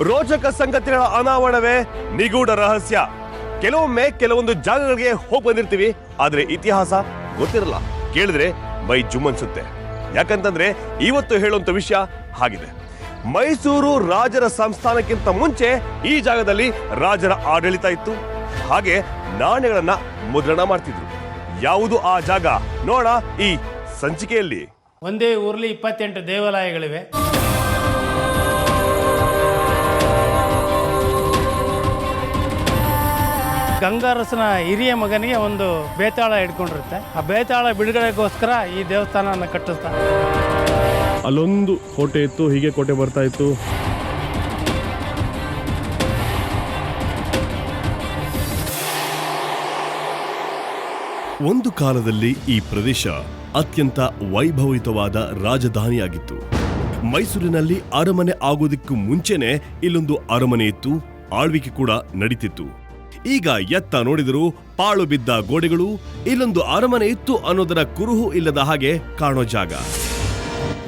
ರೋಚಕ ಸಂಗತಿಗಳ ಅನಾವರಣವೇ ನಿಗೂಢ ರಹಸ್ಯ. ಕೆಲವೊಮ್ಮೆ ಕೆಲವೊಂದು ಜಾಗಗಳಿಗೆ ಹೋಗಿ ಬಂದಿರ್ತೀವಿ, ಆದ್ರೆ ಇತಿಹಾಸ ಗೊತ್ತಿರಲ್ಲ. ಕೇಳಿದ್ರೆ ಮೈ ಜುಮ್ ಅನ್ಸುತ್ತೆ ಯಾಕಂತಂದ್ರೆ ಇವತ್ತು ಹೇಳುವಂತ ವಿಷಯ ಆಗಿದೆ ಮೈಸೂರು ರಾಜರ ಸಂಸ್ಥಾನಕ್ಕಿಂತ ಮುಂಚೆ ಈ ಜಾಗದಲ್ಲಿ ರಾಜರ ಆಡಳಿತ ಇತ್ತು. ಹಾಗೆ ನಾಣ್ಯಗಳನ್ನ ಮುದ್ರಣ ಮಾಡ್ತಿದ್ರು. ಯಾವುದು ಆ ಜಾಗ? ನೋಡ ಈ ಸಂಚಿಕೆಯಲ್ಲಿ. ಒಂದೇ ಊರಲ್ಲಿ ಇಪ್ಪತ್ತೆಂಟು ದೇವಾಲಯಗಳಿವೆ. ಗಂಗಾರಸನ ಹಿರಿಯ ಮಗನಿಗೆ ಒಂದು ಬೇತಾಳ ಹಿಡ್ಕೊಂಡಿರುತ್ತೆ. ಆ ಬೇತಾಳ ಬಿಡುಗಡೆಗೋಸ್ಕರ ಈ ದೇವಸ್ಥಾನವನ್ನು ಕಟ್ಟಿಸ್ತಾರೆ. ಅಲ್ಲೊಂದು ಕೋಟೆ ಇತ್ತು ಹೀಗೆ ಕೋಟೆ ಬರ್ತಾ ಇತ್ತು. ಒಂದು ಕಾಲದಲ್ಲಿ ಈ ಪ್ರದೇಶ ಅತ್ಯಂತ ವೈಭವಿತವಾದ ರಾಜಧಾನಿಯಾಗಿತ್ತು. ಮೈಸೂರಿನಲ್ಲಿ ಅರಮನೆ ಆಗೋದಕ್ಕೂ ಮುಂಚೆನೆ ಇಲ್ಲೊಂದು ಅರಮನೆ ಇತ್ತು ಆಳ್ವಿಕೆ ಕೂಡ ನಡೀತಿತ್ತು. ಈಗ ಎತ್ತ ನೋಡಿದರೂ ಪಾಳು ಬಿದ್ದ ಗೋಡೆಗಳು, ಇಲ್ಲೊಂದು ಅರಮನೆ ಇತ್ತು ಅನ್ನೋದರ ಕುರುಹು ಇಲ್ಲದ ಹಾಗೆ ಕಾಣೋ ಜಾಗ.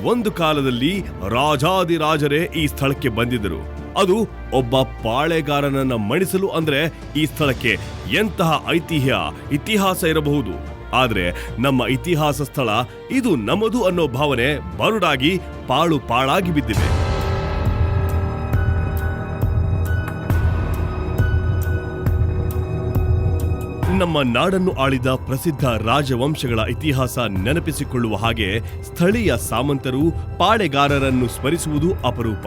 ಒಂದು ಕಾಲದಲ್ಲಿ ರಾಜಾದಿರಾಜರೇ ಈ ಸ್ಥಳಕ್ಕೆ ಬಂದಿದ್ದರು. ಅದು ಒಬ್ಬ ಪಾಳೆಗಾರನನ್ನ ಮಣಿಸಲು ಅಂದ್ರೆ ಈ ಸ್ಥಳಕ್ಕೆ ಎಂತಹ ಐತಿಹ್ಯ, ಇತಿಹಾಸ ಇರಬಹುದು. ಆದ್ರೆ ನಮ್ಮ ಇತಿಹಾಸ ಸ್ಥಳ ಇದು ನಮ್ಮದು ಅನ್ನೋ ಭಾವನೆ ಬರುಡಾಗಿ ಪಾಳು ಪಾಳಾಗಿ ಬಿದ್ದಿದೆ. ನಮ್ಮ ನಾಡನ್ನು ಆಳಿದ ಪ್ರಸಿದ್ಧ ರಾಜವಂಶಗಳ ಇತಿಹಾಸ ನೆನಪಿಸಿಕೊಳ್ಳುವ ಹಾಗೆ ಸ್ಥಳೀಯ ಸಾಮಂತರು, ಪಾಳೆಗಾರರನ್ನು ಸ್ಮರಿಸುವುದು ಅಪರೂಪ.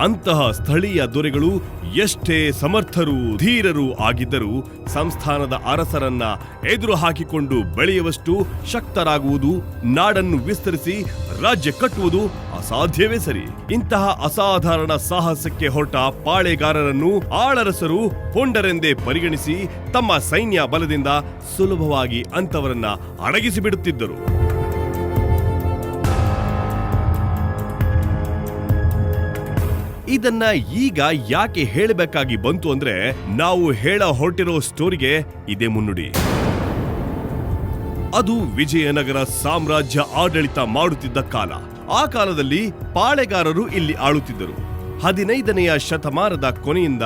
ಅಂತಹ ಸ್ಥಳೀಯ ದೊರೆಗಳು ಎಷ್ಟೇ ಸಮರ್ಥರು, ಧೀರರು ಆಗಿದ್ದರೂ ಸಂಸ್ಥಾನದ ಅರಸರನ್ನ ಎದುರು ಹಾಕಿಕೊಂಡು ಬೆಳೆಯುವಷ್ಟು ಶಕ್ತರಾಗುವುದು, ನಾಡನ್ನು ವಿಸ್ತರಿಸಿ ರಾಜ್ಯ ಕಟ್ಟುವುದು ಅಸಾಧ್ಯವೇ ಸರಿ. ಇಂತಹ ಅಸಾಧಾರಣ ಸಾಹಸಕ್ಕೆ ಹೊರಟ ಪಾಳೆಗಾರರನ್ನು ಆಳರಸರು ಪೊಂಡರೆಂದೇ ಪರಿಗಣಿಸಿ ತಮ್ಮ ಸೈನ್ಯ ಬಲದಿಂದ ಸುಲಭವಾಗಿ ಅಂತವರನ್ನ ಅಡಗಿಸಿಬಿಡುತ್ತಿದ್ದರು. ಇದನ್ನ ಈಗ ಯಾಕೆ ಹೇಳಬೇಕಾಗಿ ಬಂತು ಅಂದ್ರೆ ನಾವು ಹೇಳ ಹೊರಟಿರೋ ಸ್ಟೋರಿಗೆ ಇದೇ ಮುನ್ನುಡಿ. ಅದು ವಿಜಯನಗರ ಸಾಮ್ರಾಜ್ಯ ಆಡಳಿತ ಮಾಡುತ್ತಿದ್ದ ಕಾಲ. ಆ ಕಾಲದಲ್ಲಿ ಪಾಳೆಗಾರರು ಇಲ್ಲಿ ಆಳುತ್ತಿದ್ದರು. ಹದಿನೈದನೆಯ ಶತಮಾನದ ಕೊನೆಯಿಂದ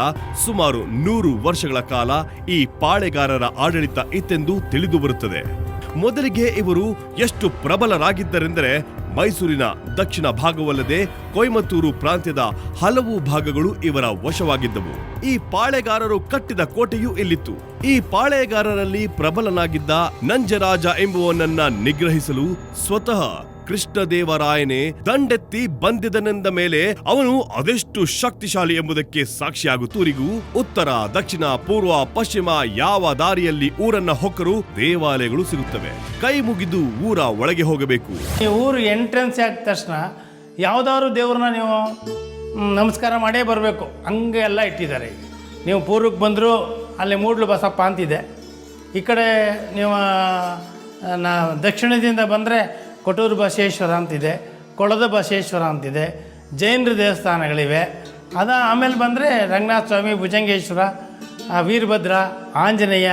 ಸುಮಾರು ನೂರು ವರ್ಷಗಳ ಕಾಲ ಈ ಪಾಳೆಗಾರರ ಆಡಳಿತ ಇತ್ತೆಂದು ತಿಳಿದು ಬರುತ್ತದೆ. ಮೊದಲಿಗೆ ಇವರು ಎಷ್ಟು ಪ್ರಬಲರಾಗಿದ್ದರೆಂದರೆ ಮೈಸೂರಿನ ದಕ್ಷಿಣ ಭಾಗವಲ್ಲದೆ ಕೊಯಮತ್ತೂರು ಪ್ರಾಂತ್ಯದ ಹಲವು ಭಾಗಗಳು ಇವರ ವಶವಾಗಿದ್ದವು. ಈ ಪಾಳೆಗಾರರು ಕಟ್ಟಿದ ಕೋಟೆಯೂ ಇಲ್ಲಿತ್ತು. ಈ ಪಾಳೆಗಾರರಲ್ಲಿ ಪ್ರಬಲನಾಗಿದ್ದ ನಂಜರಾಜ ಎಂಬುವನನ್ನ ನಿಗ್ರಹಿಸಲು ಸ್ವತಃ ಕೃಷ್ಣದೇವರಾಯನೇ ದಂಡೆತ್ತಿ ಬಂದಿದನೆಂದ ಮೇಲೆ ಅವನು ಅದೆಷ್ಟು ಶಕ್ತಿಶಾಲಿ ಎಂಬುದಕ್ಕೆ ಸಾಕ್ಷಿಯಾಗುತ್ತೂರಿಗೂ ಉತ್ತರ, ದಕ್ಷಿಣ, ಪೂರ್ವ, ಪಶ್ಚಿಮ ಯಾವ ದಾರಿಯಲ್ಲಿ ಊರನ್ನ ಹೊಕ್ಕರೂ ದೇವಾಲಯಗಳು ಸಿಗುತ್ತವೆ. ಕೈ ಮುಗಿದು ಊರ ಒಳಗೆ ಹೋಗಬೇಕು. ಊರು ಎಂಟ್ರೆನ್ಸ್ ಆದ ತಕ್ಷಣ ಯಾವ್ದಾದ್ರು ದೇವ್ರನ್ನ ನೀವು ನಮಸ್ಕಾರ ಮಾಡೇ ಬರಬೇಕು. ಹಂಗೆ ಎಲ್ಲ ಇಟ್ಟಿದ್ದಾರೆ. ನೀವು ಪೂರ್ವಕ್ಕೆ ಬಂದರೂ ಅಲ್ಲಿ ಮೂಡ್ಲು ಬಸಪ್ಪ ಅಂತಿದೆ. ಈ ಕಡೆ ನೀವು ನಾ, ದಕ್ಷಿಣದಿಂದ ಬಂದರೆ ಕೊಟ್ಟೂರು ಬಸವೇಶ್ವರ ಅಂತಿದೆ, ಕೊಳದ ಬಸವೇಶ್ವರ ಅಂತಿದೆ ಜೈನರ ದೇವಸ್ಥಾನಗಳಿವೆ. ಅದ ಆಮೇಲೆ ಬಂದರೆ ರಂಗನಾಥ ಸ್ವಾಮಿ, ಭುಜಂಗೇಶ್ವರ ವೀರಭದ್ರ, ಆಂಜನೇಯ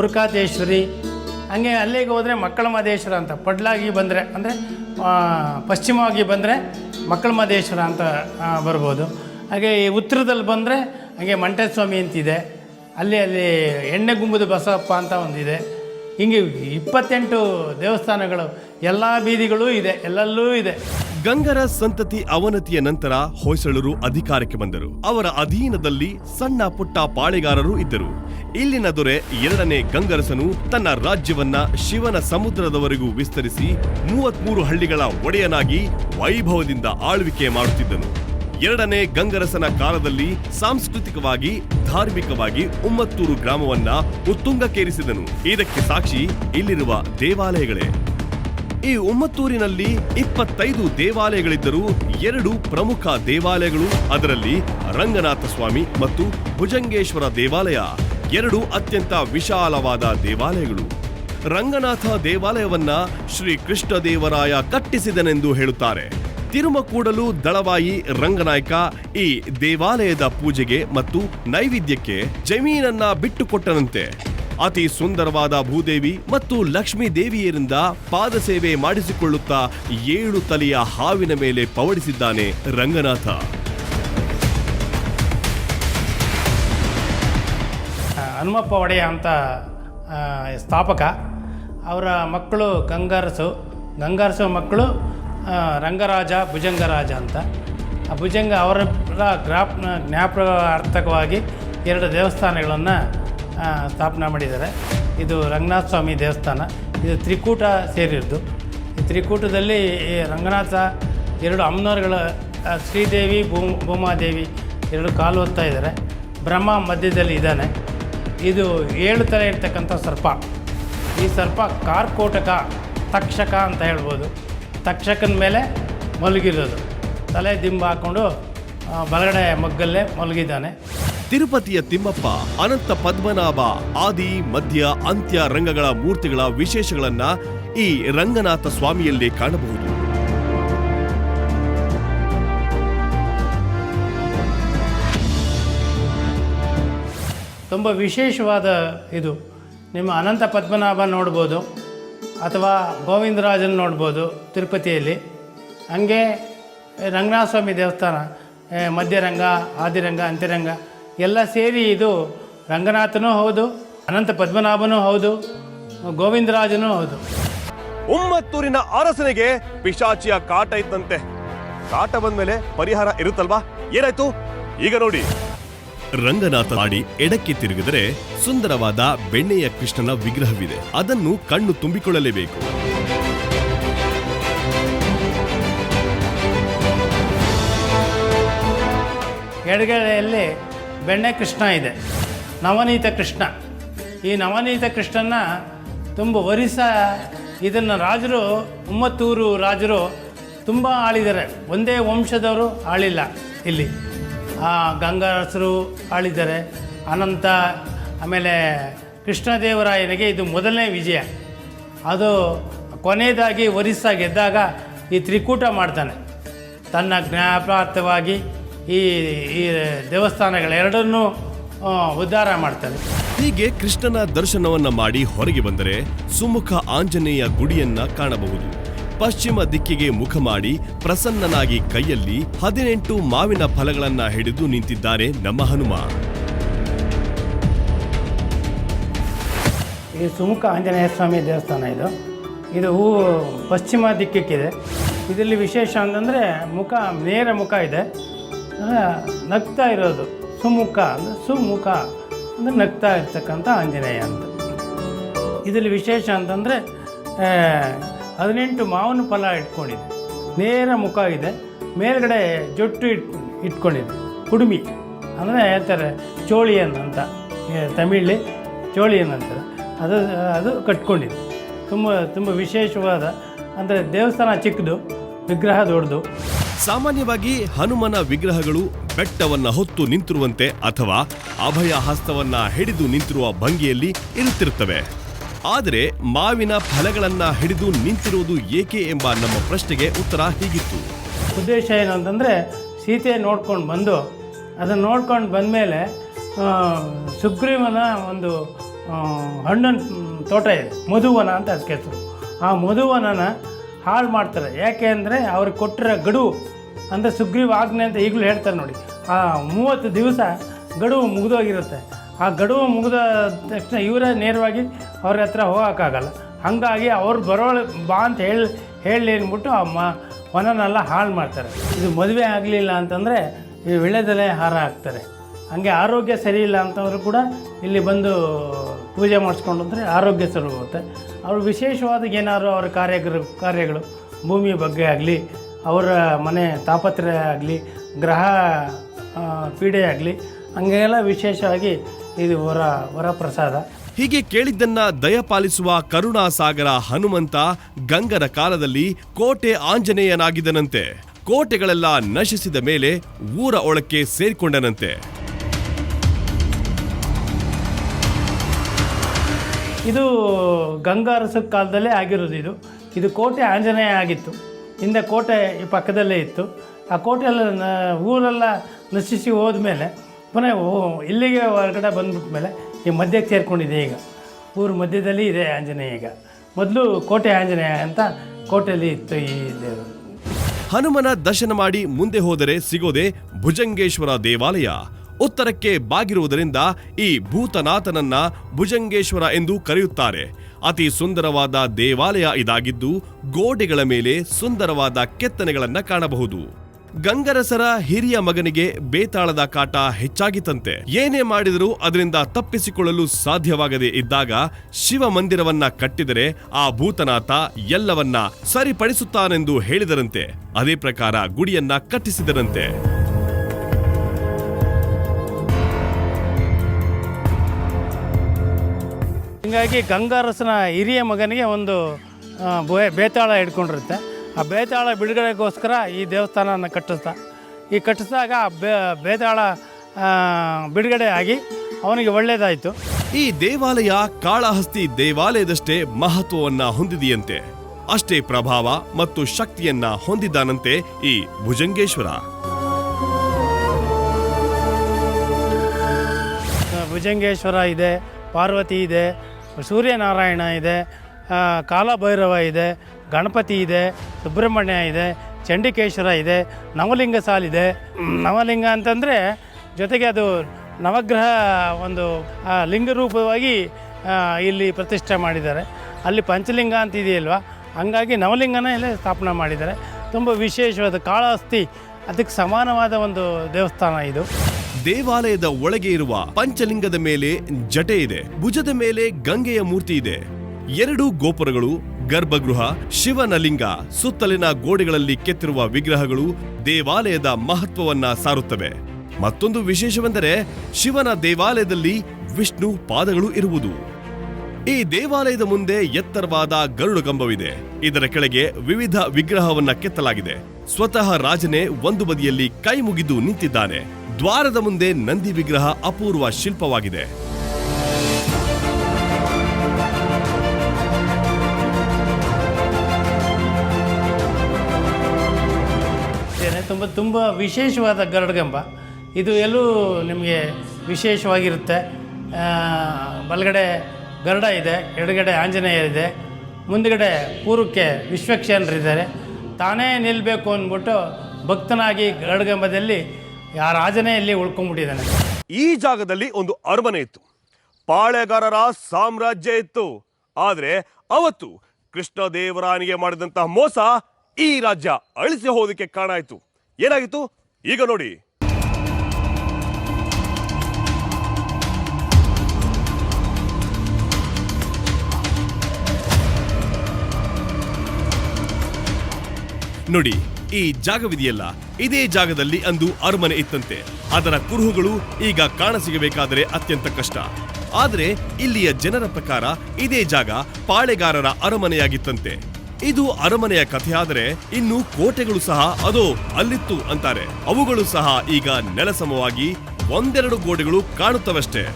ಉರ್ಕಾತೇಶ್ವರಿ ಹಂಗೆ ಅಲ್ಲಿಗೆ ಹೋದರೆ ಮಕ್ಕಳ ಮಹದೇಶ್ವರ ಅಂತ ಪಡ್ಲಾಗಿ ಬಂದರೆ, ಅಂದರೆ ಪಶ್ಚಿಮವಾಗಿ ಬಂದರೆ ಮಕ್ಕಳ ಮಹದೇಶ್ವರ ಅಂತ ಬರ್ಬೋದು. ಹಾಗೆ ಈ ಉತ್ತರದಲ್ಲಿ ಬಂದರೆ ಹಾಗೆ ಮಂಟೇಸ್ವಾಮಿ ಅಂತಿದೆ. ಅಲ್ಲಿ ಅಲ್ಲಿ ಎಣ್ಣೆಗುಂಬದ ಬಸವಪ್ಪ ಅಂತ ಒಂದಿದೆ. ಹಿಂಗೆ ಇಪ್ಪತ್ತೆಂಟು ದೇವಸ್ಥಾನಗಳು, ಎಲ್ಲ ಬೀದಿಗಳೂ ಇದೆ, ಎಲ್ಲಲ್ಲೂ ಇದೆ. ಗಂಗರ ಸಂತತಿ ಅವನತಿಯ ನಂತರ ಹೊಯ್ಸಳರು ಅಧಿಕಾರಕ್ಕೆ ಬಂದರು. ಅವರ ಅಧೀನದಲ್ಲಿ ಸಣ್ಣ ಪುಟ್ಟ ಪಾಳೆಗಾರರು ಇದ್ದರು. ಇಲ್ಲಿನ ದೊರೆ ಎರಡನೇ ಗಂಗರಸನು ತನ್ನ ರಾಜ್ಯವನ್ನ ಶಿವನ ಸಮುದ್ರದವರೆಗೂ ವಿಸ್ತರಿಸಿ ಮೂವತ್ಮೂರು ಹಳ್ಳಿಗಳ ಒಡೆಯನಾಗಿ ವೈಭವದಿಂದ ಆಳ್ವಿಕೆ ಮಾಡುತ್ತಿದ್ದನು. ಎರಡನೇ ಗಂಗರಸನ ಕಾಲದಲ್ಲಿ ಸಾಂಸ್ಕೃತಿಕವಾಗಿ, ಧಾರ್ಮಿಕವಾಗಿ ಉಮ್ಮತ್ತೂರು ಗ್ರಾಮವನ್ನ ಉತ್ತುಂಗಕ್ಕೇರಿಸಿದನು. ಇದಕ್ಕೆ ಸಾಕ್ಷಿ ಇಲ್ಲಿರುವ ದೇವಾಲಯಗಳೇ. ಈ ಉಮ್ಮತ್ತೂರಿನಲ್ಲಿ ಇಪ್ಪತ್ತೈದು ದೇವಾಲಯಗಳಿದ್ದರೂ ಎರಡು ಪ್ರಮುಖ ದೇವಾಲಯಗಳು, ಅದರಲ್ಲಿ ರಂಗನಾಥ ಸ್ವಾಮಿ ಮತ್ತು ಭುಜಂಗೇಶ್ವರ ದೇವಾಲಯ. ಎರಡು ಅತ್ಯಂತ ವಿಶಾಲವಾದ ದೇವಾಲಯಗಳು. ರಂಗನಾಥ ದೇವಾಲಯವನ್ನ ಶ್ರೀ ಕೃಷ್ಣದೇವರಾಯ ಕಟ್ಟಿಸಿದನೆಂದು ಹೇಳುತ್ತಾರೆ. ತಿರುಮಕೂಡಲು ದಳವಾಯಿ ರಂಗನಾಯ್ಕ ಈ ದೇವಾಲಯದ ಪೂಜೆಗೆ ಮತ್ತು ನೈವೇದ್ಯಕ್ಕೆ ಜಮೀನನ್ನ ಬಿಟ್ಟುಕೊಟ್ಟನಂತೆ. ಅತಿ ಸುಂದರವಾದ ಭೂದೇವಿ ಮತ್ತು ಲಕ್ಷ್ಮೀ ದೇವಿಯರಿಂದ ಪಾದಸೇವೆ ಮಾಡಿಸಿಕೊಳ್ಳುತ್ತಾ ಏಳು ತಲೆಯ ಹಾವಿನ ಮೇಲೆ ಪವಡಿಸಿದ್ದಾನೆ ರಂಗನಾಥ. ಹನುಮಪ್ಪ ಒಡೆಯ ಅಂತ ಸ್ಥಾಪಕ. ಅವರ ಮಕ್ಕಳು ಗಂಗಾರಸು. ಗಂಗಾರಸು ಮಕ್ಕಳು ರಂಗರಾಜ, ಭುಜಂಗರಾಜ ಅಂತ. ಆ ಭುಜಂಗ ಅವರ ಗ್ರಾಪ್ನ ಜ್ಞಾಪಕಾರ್ಥಕವಾಗಿ ಎರಡು ದೇವಸ್ಥಾನಗಳನ್ನು ಸ್ಥಾಪನೆ ಮಾಡಿದ್ದಾರೆ. ಇದು ರಂಗನಾಥ ಸ್ವಾಮಿ ದೇವಸ್ಥಾನ, ಇದು ತ್ರಿಕೂಟ ಸೇರಿದ್ದು. ಈ ತ್ರಿಕೂಟದಲ್ಲಿ ರಂಗನಾಥ ಎರಡು ಅಮ್ಮನವರುಗಳ ಶ್ರೀದೇವಿ, ಭೂ, ಭೂಮಾದೇವಿ ಎರಡು ಕಾಲು ಹೊತ್ತಾ ಇದ್ದಾರೆ. ಬ್ರಹ್ಮ ಮಧ್ಯದಲ್ಲಿ ಇದ್ದಾನೆ. ಇದು ಏಳು ಥರ ಇರ್ತಕ್ಕಂಥ ಸರ್ಪ. ಈ ಸರ್ಪ ಕಾರ್ಕೋಟಕ, ತಕ್ಷಕ ಅಂತ ಹೇಳ್ಬೋದು. ತಕ್ಷಕನ ಮೇಲೆ ಮಲಗಿರೋದು. ತಲೆ ದಿಂಬ ಹಾಕ್ಕೊಂಡು ಬಲಗಡೆ ಮಗ್ಗಲ್ಲೇ ಮಲಗಿದ್ದಾನೆ. ತಿರುಪತಿಯ ತಿಮ್ಮಪ್ಪ ಅನಂತ ಪದ್ಮನಾಭ ಆದಿ ಮಧ್ಯ ಅಂತ್ಯ ರಂಗಗಳ ಮೂರ್ತಿಗಳ ವಿಶೇಷಗಳನ್ನ ಈ ರಂಗನಾಥ ಸ್ವಾಮಿಯಲ್ಲಿ ಕಾಣಬಹುದು. ತುಂಬ ವಿಶೇಷವಾದ ಇದು. ನಿಮ್ಮ ಅನಂತ ಪದ್ಮನಾಭ ನೋಡ್ಬೋದು. ಅಥವಾ ಗೋವಿಂದರಾಜನ ನೋಡ್ಬೋದು ತಿರುಪತಿಯಲ್ಲಿ. ಹಂಗೆ ರಂಗನಾಥ ಸ್ವಾಮಿ ದೇವಸ್ಥಾನ ಮಧ್ಯರಂಗ, ಆದಿರಂಗ, ಅಂತ್ಯರಂಗ, ಎಲ್ಲ ಸೇರಿ ಇದು ರಂಗನಾಥನೂ ಹೌದು, ಅನಂತ ಪದ್ಮನಾಭನೂ ಹೌದು, ಗೋವಿಂದರಾಜನೂ ಹೌದು. ಉಮ್ಮತ್ತೂರಿನ ಅರಸನಿಗೆ ಪಿಶಾಚಿಯ ಕಾಟ ಇದ್ದಂತೆ. ಕಾಟ ಬಂದ್ಮೇಲೆ ಪರಿಹಾರ ಇರುತ್ತಲ್ವಾ? ಏನಾಯ್ತು? ಈಗ ನೋಡಿ. ರಂಗನಾಥ ಮಾಡಿ ಎಡಕ್ಕೆ ತಿರುಗಿದರೆ ಸುಂದರವಾದ ಬೆಣ್ಣೆಯ ಕೃಷ್ಣನ ವಿಗ್ರಹವಿದೆ. ಅದನ್ನು ಕಣ್ಣು ತುಂಬಿಕೊಳ್ಳಲೇಬೇಕು. ಎಡಗಡೆಯಲ್ಲಿ ಬೆಣ್ಣೆ ಕೃಷ್ಣ ಇದೆ. ನವನೀತ ಕೃಷ್ಣ. ಈ ನವನೀತ ಕೃಷ್ಣನ ತುಂಬ ಒರಿಸ ಇದನ್ನು ರಾಜರು, ಉಮ್ಮತ್ತೂರು ರಾಜರು ತುಂಬ ಆಳಿದ್ದಾರೆ. ಒಂದೇ ವಂಶದವರು ಆಳಿಲ್ಲ ಇಲ್ಲಿ. ಗಂಗಾರಸರು ಆಳಿದ್ದಾರೆ. ಅನಂತ, ಆಮೇಲೆ ಕೃಷ್ಣದೇವರಾಯನಿಗೆ ಇದು ಮೊದಲನೇ ವಿಜಯ. ಅದು ಕೊನೆಯದಾಗಿ ಒರಿಸ್ಸಾ ಗೆದ್ದಾಗ ಈ ತ್ರಿಕೂಟ ಮಾಡ್ತಾನೆ. ತನ್ನ ಜ್ಞಾಪಾರ್ಥವಾಗಿ ಈ ಈ ದೇವಸ್ಥಾನಗಳೆರಡನ್ನೂ ಉದ್ಧಾರ ಮಾಡ್ತಾನೆ. ಹೀಗೆ ಕೃಷ್ಣನ ದರ್ಶನವನ್ನ ಮಾಡಿ ಹೊರಗೆ ಬಂದರೆ ಸುಮುಖ ಆಂಜನೇಯ ಗುಡಿಯನ್ನ ಕಾಣಬಹುದು. ಪಶ್ಚಿಮ ದಿಕ್ಕಿಗೆ ಮುಖ ಮಾಡಿ ಪ್ರಸನ್ನನಾಗಿ ಕೈಯಲ್ಲಿ ಹದಿನೆಂಟು ಮಾವಿನ ಫಲಗಳನ್ನ ಹಿಡಿದು ನಿಂತಿದ್ದಾರೆ ನಮ್ಮ ಹನುಮ. ಇದು ಸುಮುಖ ಆಂಜನೇಯ ಸ್ವಾಮಿ ದೇವಸ್ಥಾನ ಇದು. ಇದು ಹೂವು ಪಶ್ಚಿಮ ದಿಕ್ಕಿಕ್ಕಿದೆ. ಇದರಲ್ಲಿ ವಿಶೇಷ ಅಂತಂದರೆ ಮುಖ, ನೇರ ಮುಖ ಇದೆ. ನಗ್ತಾ ಇರೋದು. ಸುಮುಖ ಅಂದರೆ ಸುಮುಖ ಅಂದರೆ ನಗ್ತಾ ಇರ್ತಕ್ಕಂಥ ಆಂಜನೇಯ ಅಂತ. ಇದರಲ್ಲಿ ವಿಶೇಷ ಅಂತಂದರೆ ಹದಿನೆಂಟು ಮಾವಿನ ಫಲ ಇಟ್ಕೊಂಡಿದೆ ನೇರ ಮುಖ ಇದೆ, ಮೇಲ್ಗಡೆ ಜೊಟ್ಟು ಇಟ್ ಇಟ್ಕೊಂಡಿದೆ ಕುಡುಮಿ, ಅಂದರೆ ಹೇಳ್ತಾರೆ ಚೋಳಿಯನ್ ಅಂತ ತಮಿಳಲ್ಲಿ ಚೋಳಿಯನ್ ಅಂತಾರೆ. ಅದು ಅದು ಕಟ್ಕೊಂಡಿದೆ ತುಂಬ ತುಂಬ ವಿಶೇಷವಾದ, ಅಂದರೆ ದೇವಸ್ಥಾನ ಚಿಕ್ಕದು, ವಿಗ್ರಹ ದೊಡ್ಡದು. ಸಾಮಾನ್ಯವಾಗಿ ಹನುಮನ ವಿಗ್ರಹಗಳು ಬೆಟ್ಟವನ್ನು ಹೊತ್ತು ನಿಂತಿರುವಂತೆ ಅಥವಾ ಅಭಯ ಹಸ್ತವನ್ನು ಹಿಡಿದು ನಿಂತಿರುವ ಭಂಗಿಯಲ್ಲಿ ಇರುತ್ತಿರುತ್ತವೆ. ಆದರೆ ಮಾವಿನ ಫಲಗಳನ್ನ ಹಿಡಿದು ನಿಂತಿರುವುದು ಏಕೆ ಎಂಬ ನಮ್ಮ ಪ್ರಶ್ನೆಗೆ ಉತ್ತರ ಹೀಗಿತ್ತು. ಉದ್ದೇಶ ಏನು ಸೀತೆ ನೋಡ್ಕೊಂಡು ಬಂದು, ಅದನ್ನು ನೋಡ್ಕೊಂಡು ಬಂದಮೇಲೆ ಸುಗ್ರೀವನ ಒಂದು ಹಣ್ಣನ್ ಹಣ್ಣಿನ ತೋಟ ಇದೆ, ಮಧುವನ ಅಂತ ಅದಕ್ಕೆ ಹೆಸರು. ಆ ಮಧುವನನ ಹಾಳು ಮಾಡ್ತಾರೆ. ಯಾಕೆ ಅಂದರೆ ಅವ್ರಿಗೆ ಕೊಟ್ಟಿರೋ ಗಡುವು ಅಂದರೆ ಸುಗ್ರೀವ ಆಜ್ಞೆ ಅಂತ ಈಗಲೂ ಹೇಳ್ತಾರೆ ನೋಡಿ. ಆ ಮೂವತ್ತು ದಿವಸ ಗಡುವು ಮುಗಿದೋಗಿರುತ್ತೆ. ಆ ಗಡುವು ಮುಗಿದ ತಕ್ಷಣ ಇವರೇ ನೇರವಾಗಿ ಅವ್ರ ಹತ್ರ ಹೋಗೋಕ್ಕಾಗಲ್ಲ. ಹಾಗಾಗಿ ಅವ್ರು ಬರೋ ಬಾ ಅಂತ ಹೇಳಿ ಹೇಳಿ ಅಂದ್ಬಿಟ್ಟು ಆ ಮನನೆಲ್ಲ ಹಾಳು ಮಾಡ್ತಾರೆ. ಇದು ಮದುವೆ ಆಗಲಿಲ್ಲ ಅಂತಂದರೆ ಈ ವಿಳ್ಯದೆಲೆ ಹಾರ ಹಾಕ್ತಾರೆ. ಹಾಗೆ ಆರೋಗ್ಯ ಸರಿ ಇಲ್ಲ ಅಂತಂದ್ರು ಕೂಡ ಇಲ್ಲಿ ಬಂದು ಪೂಜೆ ಮಾಡಿಸ್ಕೊಂಡು ಅಂದರೆ ಆರೋಗ್ಯ ಸರಿ ಹೋಗುತ್ತೆ. ಅವರು ವಿಶೇಷವಾದ ಏನಾದ್ರು ಅವರ ಕಾರ್ಯಗ್ರ, ಕಾರ್ಯಗಳು, ಭೂಮಿ ಬಗ್ಗೆ ಆಗಲಿ, ಅವರ ಮನೆ ತಾಪತ್ರ ಆಗಲಿ, ಗ್ರಹ ಪೀಡೆ ಆಗಲಿ, ಹಂಗೆಲ್ಲ ವಿಶೇಷವಾಗಿ ಇದು ವರ, ವರಪ್ರಸಾದ. ಹೀಗೆ ಕೇಳಿದ್ದನ್ನ ದಯಪಾಲಿಸುವ ಕರುಣಾಸಾಗರ ಹನುಮಂತ ಗಂಗರ ಕಾಲದಲ್ಲಿ ಕೋಟೆ ಆಂಜನೇಯನಾಗಿದ್ದನಂತೆ. ಕೋಟೆಗಳೆಲ್ಲ ನಶಿಸಿದ ಮೇಲೆ ಊರ ಒಳಕ್ಕೆ ಸೇರಿಕೊಂಡನಂತೆ. ಇದು ಗಂಗಾರಸ ಕಾಲದಲ್ಲೇ ಆಗಿರೋದು ಇದು. ಇದು ಕೋಟೆ ಆಂಜನೇಯ ಆಗಿತ್ತು. ಹಿಂದೆ ಕೋಟೆ ಪಕ್ಕದಲ್ಲೇ ಇತ್ತು. ಆ ಕೋಟೆ ಎಲ್ಲ ನ- ಊರೆಲ್ಲ ನಶಿಸಿ ಹೋದ್ಮೇಲೆ ಪುನಃ ಇಲ್ಲಿಗೆ ಹೊರಗಡೆ ಬಂದ್ಬಿಟ್ಮೇಲೆ ಈ ಮಧ್ಯಕ್ಕೆ ಸೇರಿಕೊಂಡಿದೆ ಈಗ. ಊರ ಮಧ್ಯದಲ್ಲಿ ಇದೆ ಆಂಜನೇಯ ಈಗ. ಮೊದಲು ಕೋಟೆ ಆಂಜನೇಯ ಅಂತ ಕೋಟೆಯಲ್ಲಿ ಇತ್ತು ಈ ದೇವರು ಹನುಮನ ದರ್ಶನ ಮಾಡಿ ಮುಂದೆ ಹೋದರೆ ಸಿಗೋದೆ ಭುಜಂಗೇಶ್ವರ ದೇವಾಲಯ. ಉತ್ತರಕ್ಕೆ ಬಾಗಿರುವುದರಿಂದ ಈ ಭೂತನಾಥನನ್ನ ಭುಜಂಗೇಶ್ವರ ಎಂದು ಕರೆಯುತ್ತಾರೆ. ಅತಿ ಸುಂದರವಾದ ದೇವಾಲಯ ಇದಾಗಿದ್ದು ಗೋಡೆಗಳ ಮೇಲೆ ಸುಂದರವಾದ ಕೆತ್ತನೆಗಳನ್ನು ಕಾಣಬಹುದು. ಗಂಗರಸರ ಹಿರಿಯ ಮಗನಿಗೆ ಬೇತಾಳದ ಕಾಟ ಹೆಚ್ಚಾಗಿತ್ತಂತೆ. ಏನೇ ಮಾಡಿದರೂ ಅದರಿಂದ ತಪ್ಪಿಸಿಕೊಳ್ಳಲು ಸಾಧ್ಯವಾಗದೇ ಇದ್ದಾಗ ಶಿವ ಮಂದಿರವನ್ನ ಕಟ್ಟಿದರೆ ಆ ಭೂತನಾಥ ಎಲ್ಲವನ್ನ ಸರಿಪಡಿಸುತ್ತಾನೆಂದು ಹೇಳಿದರಂತೆ. ಅದೇ ಪ್ರಕಾರ ಗುಡಿಯನ್ನ ಕಟ್ಟಿಸಿದರಂತೆ. ಹೀಗಾಗಿ ಗಂಗಾರಸನ ಹಿರಿಯ ಮಗನಿಗೆ ಒಂದು ಬೇತಾಳ ಹಿಡ್ಕೊಂಡಿರುತ್ತೆ. ಆ ಬೇತಾಳ ಬಿಡುಗಡೆಗೋಸ್ಕರ ಈ ದೇವಸ್ಥಾನನ ಕಟ್ಟಿಸ್ತಾ ಈ ಕಟ್ಟಿಸಿದಾಗ ಬೇ ಬೇತಾಳ ಬಿಡುಗಡೆ ಆಗಿ ಅವನಿಗೆ ಒಳ್ಳೆಯದಾಯಿತು ಈ ದೇವಾಲಯ ಕಾಳಹಸ್ತಿ ದೇವಾಲಯದಷ್ಟೇ ಮಹತ್ವವನ್ನ ಹೊಂದಿದೆಯಂತೆ. ಅಷ್ಟೇ ಪ್ರಭಾವ ಮತ್ತು ಶಕ್ತಿಯನ್ನ ಹೊಂದಿದ್ದಾನಂತೆ ಈ ಭುಜಂಗೇಶ್ವರ. ಭುಜಂಗೇಶ್ವರ ಇದೆ ಪಾರ್ವತಿ ಇದೆ ಸೂರ್ಯನಾರಾಯಣ ಇದೆ ಕಾಲಭೈರವ ಇದೆ ಗಣಪತಿ ಇದೆ, ಸುಬ್ರಹ್ಮಣ್ಯ ಇದೆ, ಚಂಡಿಕೇಶ್ವರ ಇದೆ, ನವಲಿಂಗ ಸಾಲಿದೆ ನವಲಿಂಗ ಅಂತಂದರೆ ಜೊತೆಗೆ ಅದು ನವಗ್ರಹ ಒಂದು ಲಿಂಗ ರೂಪವಾಗಿ ಇಲ್ಲಿ ಪ್ರತಿಷ್ಠೆ ಮಾಡಿದ್ದಾರೆ. ಅಲ್ಲಿ ಪಂಚಲಿಂಗ ಅಂತ ಇದೆಯಲ್ವಾ? ಹಂಗಾಗಿ ನವಲಿಂಗನ ಇಲ್ಲೇ ಸ್ಥಾಪನೆ ಮಾಡಿದ್ದಾರೆ. ತುಂಬ ವಿಶೇಷವಾದ ಕಾಳಹಸ್ತಿ, ಅದಕ್ಕೆ ಸಮಾನವಾದ ಒಂದು ದೇವಸ್ಥಾನ ಇದು. ದೇವಾಲಯದ ಒಳಗೆ ಇರುವ ಪಂಚಲಿಂಗದ ಮೇಲೆ ಜಟೆ ಇದೆ. ಭುಜದ ಮೇಲೆ ಗಂಗೆಯ ಮೂರ್ತಿ ಇದೆ. ಎರಡು ಗೋಪುರಗಳು ಗರ್ಭಗೃಹ ಶಿವನ ಲಿಂಗ ಸುತ್ತಲಿನ ಗೋಡೆಗಳಲ್ಲಿ ಕೆತ್ತಿರುವ ವಿಗ್ರಹಗಳು ದೇವಾಲಯದ ಮಹತ್ವವನ್ನ ಸಾರುತ್ತವೆ. ಮತ್ತೊಂದು ವಿಶೇಷವೆಂದರೆ ಶಿವನ ದೇವಾಲಯದಲ್ಲಿ ವಿಷ್ಣು ಪಾದಗಳು ಇರುವುದು. ಈ ದೇವಾಲಯದ ಮುಂದೆ ಎತ್ತರವಾದ ಗರುಡ ಕಂಬವಿದೆ. ಇದರ ಕೆಳಗೆ ವಿವಿಧ ವಿಗ್ರಹವನ್ನ ಕೆತ್ತಲಾಗಿದೆ. ಸ್ವತಃ ರಾಜನೇ ಒಂದು ಬದಿಯಲ್ಲಿ ಕೈ ಮುಗಿದು ನಿಂತಿದ್ದಾನೆ. ದ್ವಾರದ ಮುಂದೆ ನಂದಿ ವಿಗ್ರಹ ಅಪೂರ್ವ ಶಿಲ್ಪವಾಗಿದೆ. ತುಂಬ ತುಂಬ ವಿಶೇಷವಾದ ಗರುಡಗಂಬ ಇದು ಎಲ್ಲೂ ನಿಮಗೆ ವಿಶೇಷವಾಗಿರುತ್ತೆ. ಬಲಗಡೆ ಗರುಡ ಇದೆ, ಎಡಗಡೆ ಆಂಜನೇಯ ಇದೆ, ಮುಂದಗಡೆ ಪೂರ್ವಕ್ಕೆ ವಿಶ್ವಕ್ಷೇನರಿದ್ದಾರೆ ತಾನೇ ನಿಲ್ಲಬೇಕು ಅಂದ್ಬಿಟ್ಟು ಭಕ್ತನಾಗಿ ಗರುಡಗಂಬದಲ್ಲಿ ರಾಜನೇ ಇಲ್ಲಿ ಉಳ್ಕೊಂಡ್ಬಿಟ್ಟಿದ್ದಾನೆ. ಈ ಜಾಗದಲ್ಲಿ ಒಂದು ಅರಮನೆ ಇತ್ತು. ಪಾಳೆಗಾರರ ಸಾಮ್ರಾಜ್ಯ ಇತ್ತು. ಆದರೆ ಅವತ್ತು ಕೃಷ್ಣದೇವರಾಯನಿಗೆ ಮಾಡಿದಂತಹ ಮೋಸ ಈ ರಾಜ್ಯ ಅಳಿಸಿ ಹೋದಕ್ಕೆ ಕಾರಣ ಆಯ್ತು. ಏನಾಗಿತ್ತು? ಈಗ ನೋಡಿ. ನೋಡಿ, ಈ ಜಾಗವಿದೆಯಲ್ಲ. ಇದೇ ಜಾಗದಲ್ಲಿ ಅಂದು ಅರಮನೆ ಇತ್ತಂತೆ. ಅದರ ಕುರುಹುಗಳು ಈಗ ಕಾಣಸಿಗಬೇಕಾದರೆ ಅತ್ಯಂತ ಕಷ್ಟ. ಆದರೆ ಇಲ್ಲಿಯ ಜನರ ಪ್ರಕಾರ ಇದೇ ಜಾಗ ಪಾಳೆಗಾರರ ಅರಮನೆಯಾಗಿತ್ತಂತೆ. ಇದು ಅರಮನೆಯ ಕಥೆಯಾದರೆ ಇನ್ನು ಕೋಟೆಗಳು ಸಹ ಅದು ಅಲ್ಲಿತ್ತು ಅಂತಾರೆ. ಅವುಗಳು ಸಹ ಈಗ ನೆಲಸಮವಾಗಿ ಒಂದೆರಡು ಗೋಡೆಗಳು ಕಾಣುತ್ತವಷ್ಟೇ.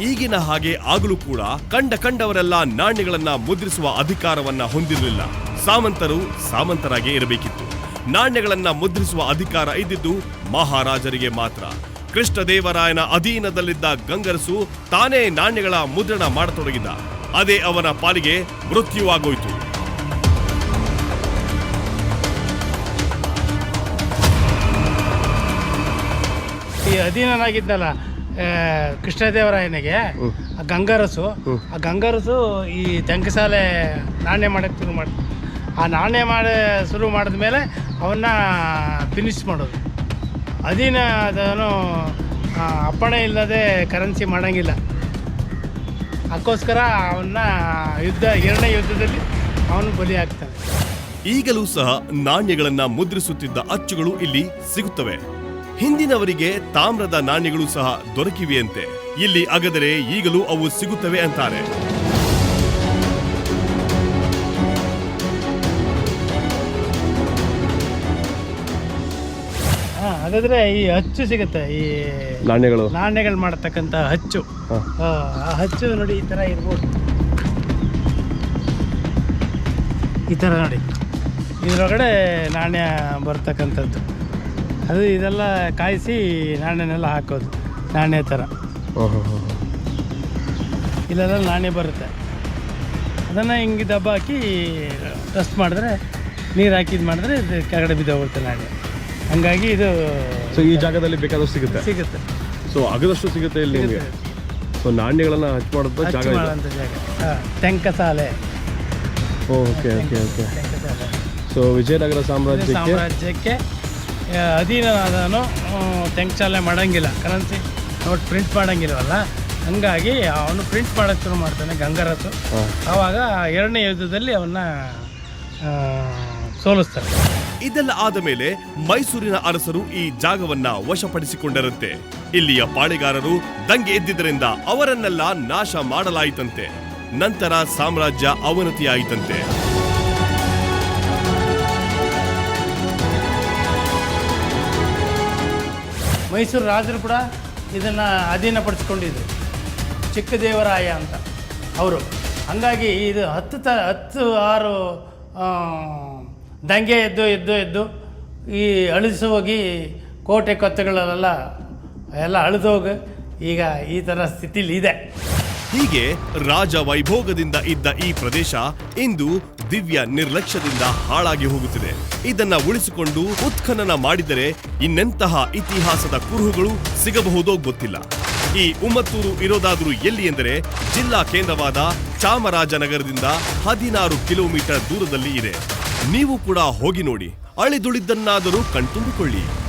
ಈಗಿನ ಹಾಗೆ ಆಗಲೂ ಕೂಡ ಕಂಡ ಕಂಡವರೆಲ್ಲ ನಾಣ್ಯಗಳನ್ನ ಮುದ್ರಿಸುವ ಅಧಿಕಾರವನ್ನ ಹೊಂದಿರಲಿಲ್ಲ. ಸಾಮಂತರು ಸಾಮಂತರಾಗಿ ಇರಬೇಕಿತ್ತು. ನಾಣ್ಯಗಳನ್ನ ಮುದ್ರಿಸುವ ಅಧಿಕಾರ ಇದ್ದಿದ್ದು ಮಹಾರಾಜರಿಗೆ ಮಾತ್ರ. ಕೃಷ್ಣದೇವರಾಯನ ಅಧೀನದಲ್ಲಿದ್ದ ಗಂಗರಸು ತಾನೇ ನಾಣ್ಯಗಳ ಮುದ್ರಣ ಮಾಡತೊಡಗಿದ. ಅದೇ ಅವನ ಪಾಲಿಗೆ ಮೃತ್ಯುವಾಗೋಯ್ತು. ಅಧೀನನಾಗಿದ್ದಲ್ಲ ಕೃಷ್ಣದೇವರಾಯನಿಗೆ ಆ ಗಂಗರಸು ಆ ಗಂಗರಸು ಈ ತೆಂಕಸಾಲೆ ನಾಣ್ಯ ಮಾಡೋಕ್ಕೆ ಶುರು ಮಾಡಿ ಆ ನಾಣ್ಯ ಮಾಡಿ ಶುರು ಮಾಡಿದ ಮೇಲೆ ಅವನ್ನ ಫಿನಿಶ್ ಮಾಡೋದು. ಅಧೀನ ಅದನ್ನು ಆ, ಅಪ್ಪಣೆ ಇಲ್ಲದೆ ಕರೆನ್ಸಿ ಮಾಡೋಂಗಿಲ್ಲ. ಅದಕ್ಕೋಸ್ಕರ ಅವನ್ನ ಯುದ್ಧ ಎರಡನೇ ಯುದ್ಧದಲ್ಲಿ ಅವನು ಬಲಿ ಆಗ್ತಾನೆ ಈಗಲೂ ಸಹ ನಾಣ್ಯಗಳನ್ನ ಮುದ್ರಿಸುತ್ತಿದ್ದ ಅಚ್ಚುಗಳು ಇಲ್ಲಿ ಸಿಗುತ್ತವೆ. ಹಿಂದಿನವರಿಗೆ ತಾಮ್ರದ ನಾಣ್ಯಗಳು ಸಹ ದೊರಕಿವೆಯಂತೆ. ಇಲ್ಲಿ ಅಗದರೆ ಈಗಲೂ ಅವು ಸಿಗುತ್ತವೆ ಅಂತಾರೆ. ಹಾಗಾದ್ರೆ ಈ ಹಚ್ಚು ಸಿಗುತ್ತೆ ಈ ನಾಣ್ಯಗಳು. ನಾಣ್ಯಗಳು ಮಾಡತಕ್ಕಂತ ಹಚ್ಚು. ಆ ಆ ಹಚ್ಚು ನೋಡಿ ಈ ತರ ಇರ್ಬೋದು. ಈ ತರ ನೋಡಿ. ಇದರೊಳಗಡೆ ನಾಣ್ಯ ಬರ್ತಕ್ಕಂಥದ್ದು. ಅದು ಇದೆಲ್ಲ ಕಾಯಿಸಿ ನಾಣ್ಯನೆಲ್ಲ ಹಾಕೋದು ನಾಣ್ಯ ಥರ. ಇಲ್ಲೆಲ್ಲ ನಾಣ್ಯ ಬರುತ್ತೆ. ಅದನ್ನು ಹಿಂಗೆ ದಬ್ಬ ಹಾಕಿ ಟಸ್ಟ್ ಮಾಡಿದ್ರೆ ನೀರು ಹಾಕಿದ್ ಮಾಡಿದ್ರೆ ಇದು ಕೆಳಗಡೆ ಬಿದ್ದೋಗುತ್ತೆ ನಾಣ್ಯ. ಹಂಗಾಗಿ ಇದು ಸೊ ಈ ಜಾಗದಲ್ಲಿ ಬೇಕಾದಷ್ಟು ಸಿಗುತ್ತೆ? ಸಿಗುತ್ತೆ. ಸೊ ಆಗದಷ್ಟು ಅಗದಷ್ಟು ಸಿಗುತ್ತೆ ಇಲ್ಲಿ ನಿಮಗೆ? ಸೊ ನಾಣ್ಯಗಳನ್ನು ಹಚ್ ಮಾಡೋದು ಜಾಗ ಇದೆ? ಮಾಡೋಂಥ ಜಾಗ. ಹಾಂ Tenkasale okay okay okay. So Vijayanagara ಸಾಮ್ರಾಜ್ಯಕ್ಕೆ ಸಾಮ್ರಾಜ್ಯಕ್ಕೆ ಆ, ಅಧೀನನಾದನು ಚಾಲನೆ ಮಾಡೋಂಗಿಲ್ಲ. ಕರೆನ್ಸಿ ನೋಟ್ ಪ್ರಿಂಟ್ ಮಾಡೋಂಗಿಲ್ಲವಲ್ಲ ಹಂಗಾಗಿ ಅವನು ಪ್ರಿಂಟ್ ಮಾಡೋಕ್ಕೆ ಶುರು ಮಾಡ್ತಾನೆ ಗಂಗರಸು ಆವಾಗ ಎರಡನೇ ಯುದ್ಧದಲ್ಲಿ ಅವನ್ನ ಸೋಲಿಸ್ತಾನೆ ಸೋಲಿಸ್ತಾರೆ. ಇದೆಲ್ಲ ಆದ ಮೇಲೆ ಮೈಸೂರಿನ ಅರಸರು ಈ ಜಾಗವನ್ನ ವಶಪಡಿಸಿಕೊಂಡರಂತೆ. ಇಲ್ಲಿಯ ಪಾಳಿಗಾರರು ದಂಗೆ ಎದ್ದಿದ್ದರಿಂದ ಅವರನ್ನೆಲ್ಲ ನಾಶ ಮಾಡಲಾಯಿತಂತೆ. ನಂತರ ಸಾಮ್ರಾಜ್ಯ ಅವನತಿಯಾಯಿತಂತೆ. ಮೈಸೂರು ರಾಜರು ಕೂಡ ಇದನ್ನು ಅಧೀನಪಡಿಸ್ಕೊಂಡಿದ್ರು. ಚಿಕ್ಕದೇವರಾಯ ಅಂತ ಅವರು. ಹಾಗಾಗಿ ಇದು ಹತ್ತು ತ, ಹತ್ತು ಆರು ದಂಗೆ ಎದ್ದು ಎದ್ದು ಎದ್ದು ಈ ಅಳಿಸಿ ಹೋಗಿ ಕೋಟೆ ಕೊತ್ತೆಗಳಲ್ಲೆಲ್ಲ, ಎಲ್ಲ ಅಳಿದೋಗಿ ಈಗ ಈ ಥರ ಸ್ಥಿತಿಲಿ ಇದೆ. ಹೀಗೆ ರಾಜ ವೈಭೋಗದಿಂದ ಇದ್ದ ಈ ಪ್ರದೇಶ ಇಂದು ದಿವ್ಯ ನಿರ್ಲಕ್ಷ್ಯದಿಂದ ಹಾಳಾಗಿ ಹೋಗುತ್ತಿದೆ. ಇದನ್ನ ಉಳಿಸಿಕೊಂಡು ಉತ್ಖನನ ಮಾಡಿದರೆ ಇನ್ನೆಂತಹ ಇತಿಹಾಸದ ಕುರುಹುಗಳು ಸಿಗಬಹುದೋ ಗೊತ್ತಿಲ್ಲ. ಈ ಉಮ್ಮತ್ತೂರು ಇರೋದಾದರೂ ಎಲ್ಲಿ ಎಂದರೆ ಜಿಲ್ಲಾ ಕೇಂದ್ರವಾದ ಚಾಮರಾಜನಗರದಿಂದ ಹದಿನಾರು ಕಿಲೋಮೀಟರ್ ದೂರದಲ್ಲಿ ಇದೆ. ನೀವು ಕೂಡ ಹೋಗಿ ನೋಡಿ. ಅಳಿದುಳಿದ್ದನ್ನಾದರೂ ಕಣ್ತುಂಬಿಕೊಳ್ಳಿ.